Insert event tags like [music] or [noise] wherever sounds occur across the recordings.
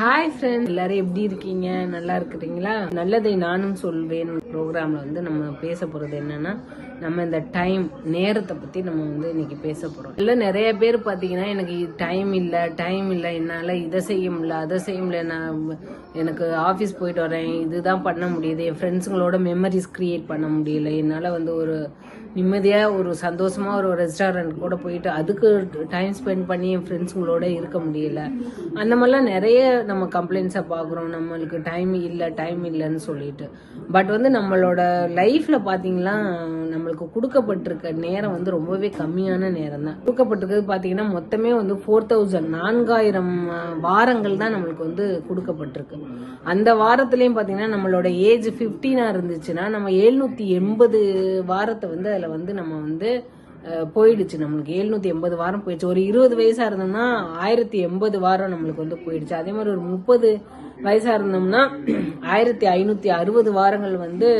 Hi friend எல்லாரும் எப்படி இருக்கீங்க? நல்லா இருக்கிறீங்களா? நல்லதை நானும் சொல்வேன். ப்ரோக்ராம்ல வந்து நம்ம பேச போறது என்னன்னா நம்ம இந்த டைம் நேரத்தை பத்தி நம்ம வந்து இன்னைக்கு பேச போறோம். இல்ல நிறைய பேர் பாத்தீங்கன்னா எனக்கு டைம் இல்ல டைம் இல்ல என்னால இதை செய்ய முடியல அதை செய்ய முடியல நான் எனக்கு ஆஃபீஸ் போயிட்டு வரேன் இதுதான் பண்ண முடியுது என் ஃப்ரெண்ட்ஸுங்களோட மெமரிஸ் கிரியேட் பண்ண முடியல என்னால வந்து ஒரு நிம்மதியா ஒரு சந்தோஷமா ஒரு ரெஸ்டாரண்ட் கூட போயிட்டு அதுக்கு டைம் ஸ்பெண்ட் பண்ணி என் ஃப்ரெண்ட்ஸுங்களோட இருக்க முடியல. அந்த மாதிரிலாம் நிறைய நம்ம கம்ப்ளைண்ட்ஸை பார்க்குறோம் நம்மளுக்கு டைம் இல்லை டைம் இல்லைன்னு சொல்லிட்டு. பட் வந்து நம்மளோட லைஃப்ல நம்ம நம்மளுக்கு கொடுக்கப்பட்டிருக்க நேரம் வந்து ரொம்பவே கம்மியான நேரம் தான் கொடுக்கப்பட்டிருக்கிறது பார்த்தீங்கன்னா மொத்தமே வந்து ஃபோர் தௌசண்ட் நான்காயிரம் வாரங்கள் தான் நம்மளுக்கு வந்து கொடுக்கப்பட்டிருக்கு. அந்த வாரத்துலேயும் பார்த்தீங்கன்னா நம்மளோட ஏஜ் ஃபிஃப்டீனாக இருந்துச்சுன்னா நம்ம எழுநூற்றி எண்பது வாரத்தை வந்து அதில் வந்து நம்ம வந்து போயிடுச்சு. நம்மளுக்கு எழுநூத்தி எண்பது வாரம் போயிடுச்சு. ஒரு இருபது வயசா இருந்தோம்னா ஆயிரத்தி எண்பது வாரம் நம்மளுக்கு வந்து போயிடுச்சு. அதே மாதிரி ஒரு முப்பது வயசா இருந்தோம்னா ஆயிரத்தி ஐநூத்தி அறுபது வாரங்கள் வந்து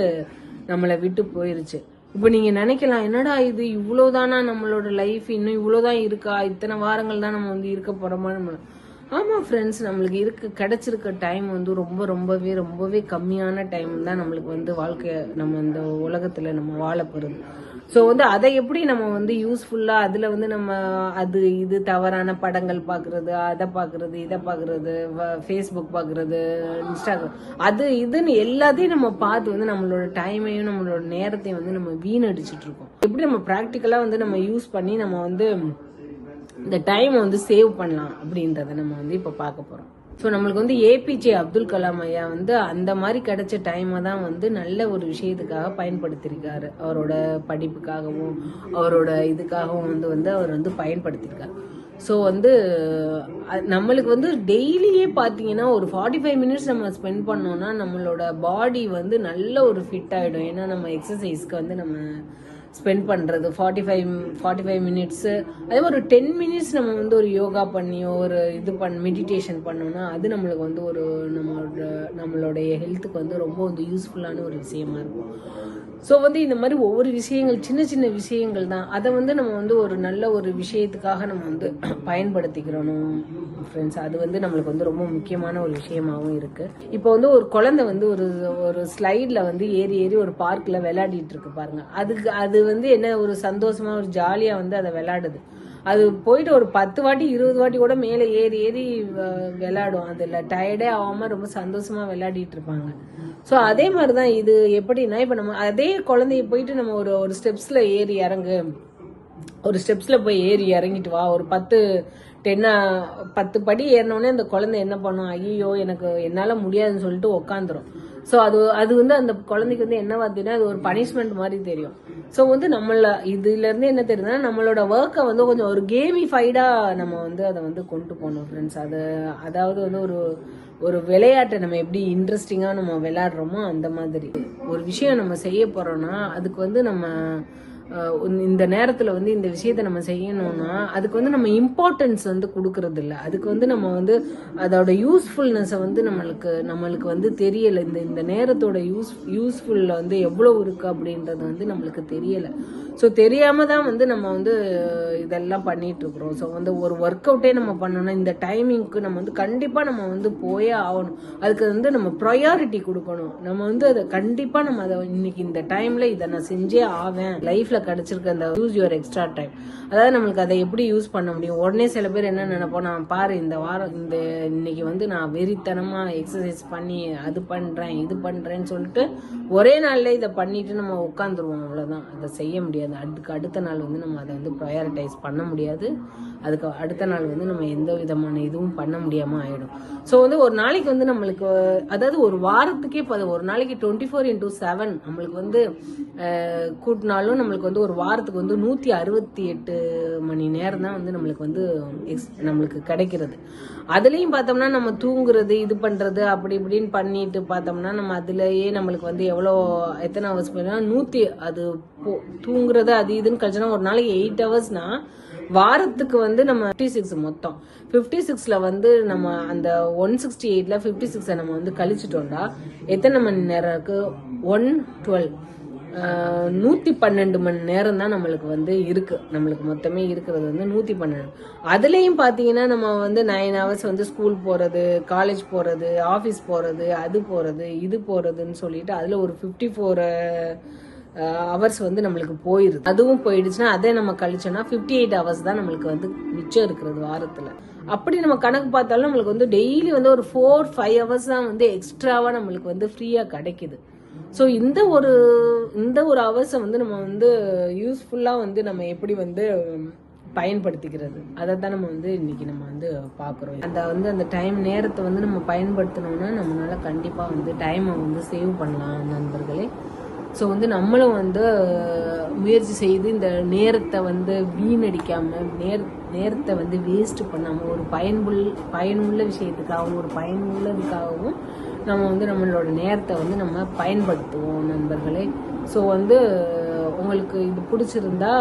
நம்மளை விட்டு போயிருச்சு. இப்போ நீங்க நினைக்கலாம் என்னடா இது? இவ்வளவுதானா நம்மளோட லைஃப் இன்னும் இவ்வளவுதான் இருக்கா? இத்தனை வாரங்கள் தான் நம்ம வந்து இருக்க போறோமா நம்ம ஆமாம் ஃப்ரெண்ட்ஸ் நம்மளுக்கு இருக்கு கிடைச்சிருக்க டைம் வந்து ரொம்ப ரொம்பவே ரொம்பவே கம்மியான டைம் தான் நம்மளுக்கு வந்து வாழ்க்கை நம்ம இந்த உலகத்தில் நம்ம வாழ போகிறது ஸோ வந்து அதை எப்படி நம்ம வந்து யூஸ்ஃபுல்லாக அதில் வந்து நம்ம அது இது தவறான படங்கள் பார்க்குறது அதை பார்க்குறது இதை பார்க்குறது ஃபேஸ்புக் பார்க்குறது இன்ஸ்டாகிராம் அது இதுன்னு எல்லாத்தையும் நம்ம பார்த்து வந்து நம்மளோட டைமையும் நம்மளோட நேரத்தையும் வந்து நம்ம வீணடிச்சிட்டு இருக்கோம். எப்படி நம்ம ப்ராக்டிக்கலாக வந்து நம்ம யூஸ் பண்ணி நம்ம வந்து இந்த டைம் வந்து சேவ் பண்ணலாம் அப்படின்றத நம்ம வந்து இப்போ பார்க்க போறோம். ஸோ நம்மளுக்கு வந்து ஏபிஜே அப்துல் கலாம் ஐயா வந்து அந்த மாதிரி கிடைச்ச டைமை தான் வந்து நல்ல ஒரு விஷயத்துக்காக பயன்படுத்தியிருக்காரு அவரோட படிப்புக்காகவும் அவரோட இதுக்காகவும் வந்து வந்து அவர் வந்து பயன்படுத்தியிருக்காரு ஸோ வந்து நம்மளுக்கு வந்து டெய்லியே பார்த்தீங்கன்னா ஒரு ஃபார்ட்டி ஃபைவ் மினிட்ஸ் நம்ம ஸ்பெண்ட் பண்ணோம்னா நம்மளோட பாடி வந்து நல்ல ஒரு ஃபிட் ஆகிடும் ஏன்னா நம்ம எக்ஸசைஸ்க்கு வந்து நம்ம ஸ்பெண்ட் பண்ணுறது forty five forty five minutes அதே மாதிரி ஒரு டென் மினிட்ஸ் நம்ம வந்து ஒரு யோகா பண்ணியோ ஒரு இது பண் மெடிடேஷன் பண்ணோம்னா அது நம்மளுக்கு வந்து ஒரு நம்மளோட நம்மளுடைய ஹெல்த்துக்கு வந்து ரொம்ப வந்து யூஸ்ஃபுல்லான ஒரு விஷயமா இருக்கும். ஸோ வந்து இந்த மாதிரி ஒவ்வொரு விஷயங்கள் சின்ன சின்ன விஷயங்கள் தான். அதை வந்து நம்ம வந்து ஒரு நல்ல ஒரு விஷயத்துக்காக நம்ம வந்து [clears throat] பயன்படுத்திக்கிறணும் ஃப்ரெண்ட்ஸ் அது வந்து நம்மளுக்கு வந்து ரொம்ப முக்கியமான ஒரு விஷயமாகவும் இருக்குது இப்போ வந்து ஒரு குழந்தை வந்து ஒரு ஒரு ஸ்லைடில் வந்து ஏறி ஏறி ஒரு பார்க்கில் விளையாடிட்டு இருக்கு பாருங்க. அதுக்கு அது அது வந்து என்ன ஒரு சந்தோஷமா ஒரு ஜாலியா வந்து அதை விளையாடுது. அது போயிட்டு ஒரு பத்து வாட்டி இருபது வாட்டி கூட மேலே ஏறி ஏறி விளாடும் விளையாடும். அதில் டயர்டே ஆகாம ரொம்ப சந்தோஷமா விளையாடிட்டு இருப்பாங்க. ஸோ அதே மாதிரி தான் இது எப்படின்னா இப்போ நம்ம அதே குழந்தைய போயிட்டு நம்ம ஒரு ஒரு ஸ்டெப்ஸில் ஏறி இறங்கு. ஒரு ஸ்டெப்ஸில் போய் ஏறி இறங்கிட்டு வா. ஒரு பத்து டென்னா பத்து படி ஏறினோடனே அந்த குழந்தை என்ன பண்ணும்? ஐயோ எனக்கு என்னால் முடியாதுன்னு சொல்லிட்டு உக்காந்துரும். ஸோ அது அது வந்து அந்த குழந்தைக்கு வந்து என்ன பார்த்தீங்கன்னா அது ஒரு பனிஷ்மெண்ட் மாதிரி தெரியும். ஸோ வந்து நம்மள இதுலேருந்து என்ன தெரியுதுன்னா நம்மளோட ஒர்க்கை வந்து கொஞ்சம் ஒரு கேமிஃபைடாக நம்ம வந்து அதை வந்து கொண்டு போகணும் ஃப்ரெண்ட்ஸ் அது அதாவது வந்து ஒரு ஒரு விளையாட்டை நம்ம எப்படி இன்ட்ரெஸ்டிங்காக நம்ம விளையாடுறோமோ அந்த மாதிரி. ஒரு விஷயம் நம்ம செய்ய போகிறோன்னா அதுக்கு வந்து நம்ம இந்த நேரத்தில் வந்து இந்த விஷயத்தை நம்ம செய்யணும்னா அதுக்கு வந்து நம்ம இம்பார்ட்டன்ஸ் வந்து கொடுக்கறது இல்லை அதுக்கு வந்து நம்ம வந்து அதோட யூஸ்ஃபுல்னஸை வந்து நம்மளுக்கு நம்மளுக்கு வந்து தெரியல. இந்த இந்த நேரத்தோட யூஸ் யூஸ்ஃபுல்ல வந்து எவ்வளோ இருக்கு அப்படின்றது வந்து நம்மளுக்கு தெரியல. ஸோ தெரியாமல் தான் வந்து நம்ம வந்து இதெல்லாம் பண்ணிட்டு இருக்கிறோம். ஸோ வந்து ஒரு ஒர்க் அவுட்டே நம்ம பண்ணணும் இந்த டைமிங்க்கு நம்ம வந்து கண்டிப்பாக நம்ம வந்து போயே ஆகணும். அதுக்கு வந்து நம்ம ப்ரையாரிட்டி கொடுக்கணும். நம்ம வந்து அதை கண்டிப்பாக நம்ம அதை இன்னைக்கு இந்த டைம்ல இதை நான் செஞ்சே ஆவேன். லைஃப்ல கிடைச்சிருக்க அந்த யூஸ் யுவர் எக்ஸ்ட்ரா டைம் அதாவது நம்மளுக்கு அதை எப்படி யூஸ் பண்ண முடியும்? உடனே சில பேர் என்ன நினைப்போம்? நான் பாரு இந்த வாரம் இந்த இன்னைக்கு வந்து நான் வெறித்தனமா எக்ஸசைஸ் பண்ணி அது பண்றேன் இது பண்றேன்னு சொல்லிட்டு ஒரே நாள்ல இதை பண்ணிட்டு நம்ம உட்காந்துருவோம் அவ்வளவுதான். அதை செய்ய முடியாது. அதுக்கு அடுத்த நாள் வந்து நம்ம அதை வந்து ப்ரையாரிட்டைஸ் பண்ண முடியாது. அதுக்கு அடுத்த நாள் வந்து நம்ம எந்த விதமான இதுவும் பண்ண முடியாம ஆயிடும். ஸோ வந்து ஒரு நாளைக்கு வந்து நம்மளுக்கு அதாவது ஒரு வாரத்துக்கே இப்போ ஒரு நாளைக்கு டுவெண்ட்டி ஃபோர் இன்டூ செவன் நம்மளுக்கு வந்து கூட்டினாலும் நம்மளுக்கு வந்து ஒரு வாரத்துக்கு வந்து நூற்றி அறுபத்தி எட்டு மணி நேரம் தான் வந்து நம்மளுக்கு வந்து எக்ஸ் நம்மளுக்கு கிடைக்கிறது. அதுலேயும் பார்த்தோம்னா நம்ம தூங்குறது இது பண்ணுறது அப்படி இப்படின்னு பண்ணிட்டு பார்த்தோம்னா நம்ம அதுலேயே நம்மளுக்கு வந்து எவ்வளோ எத்தனை ஹவர்ஸ் பண்ணா நூற்றி அது போ- தூங்குறது அது இதுன்னு கழிச்சுனா ஒரு நாளைக்கு எயிட் ஹவர்ஸ்னா வாரத்துக்கு வந்து நம்ம ஃபிஃப்டி சிக்ஸ் மொத்தம். ஃபிஃப்டி சிக்ஸில் வந்து நம்ம அந்த ஒன் சிக்ஸ்டி எயிட்டில் ஃபிஃப்டி சிக்ஸை நம்ம வந்து கழிச்சிட்டோம்டா. எத்தனை மணி நேரம் இருக்குது ஒன் டுவெல் நூற்றி பன்னெண்டு மணி நேரம் தான் நம்மளுக்கு வந்து இருக்குது நம்மளுக்கு மொத்தமே இருக்கிறது வந்து நூற்றி பன்னெண்டு. அதுலேயும் பார்த்தீங்கன்னா நம்ம வந்து நைன் ஹவர்ஸ் வந்து ஸ்கூல் போகிறது காலேஜ் போகிறது ஆஃபீஸ் போகிறது அது போகிறது இது போகிறதுன்னு சொல்லிட்டு அதில் ஒரு ஃபிஃப்டி ஃபோர் ஹவர்ஸ் வந்து நம்மளுக்கு போயிருது. அதுவும் போயிடுச்சுன்னா அதே நம்ம கழிச்சோம்னா ஃபிஃப்டி எயிட் ஹவர்ஸ் தான் நம்மளுக்கு வந்து மிச்சம் இருக்கிறது வாரத்தில். அப்படி நம்ம கணக்கு பார்த்தாலும் நம்மளுக்கு வந்து டெய்லி வந்து ஒரு ஃபோர் ஃபைவ் ஹவர்ஸ் தான் வந்து எக்ஸ்ட்ராவாக நம்மளுக்கு வந்து ஃப்ரீயாக கிடைக்குது. ஸோ இந்த ஒரு இந்த ஒரு ஹவர்ஸை வந்து நம்ம வந்து யூஸ்ஃபுல்லாக வந்து நம்ம எப்படி வந்து பயன்படுத்திக்கிறது? அதை தான் நம்ம வந்து இன்னைக்கு நம்ம வந்து பார்க்குறோம். அந்த வந்து அந்த டைம் நேரத்தை வந்து நம்ம பயன்படுத்தினோம்னா நம்மளால கண்டிப்பாக வந்து டைமை வந்து சேவ் பண்ணலாம் நண்பர்களே. ஸோ வந்து நம்மளும் வந்து முயற்சி செய்து இந்த நேரத்தை வந்து வீணடிக்காமல் நேர் நேரத்தை வந்து வேஸ்ட் பண்ணாமல் ஒரு பயன்புள் பயனுள்ள விஷயத்துக்காகவும் ஒரு பயனுள்ளதுக்காகவும் நம்ம வந்து நம்மளோட நேரத்தை வந்து நம்ம பயன்படுத்துவோம் நண்பர்களே. ஸோ வந்து உங்களுக்கு இது பிடிச்சிருந்தா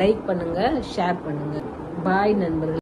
லைக் பண்ணுங்கள் ஷேர் பண்ணுங்கள் பாய் நண்பர்கள்.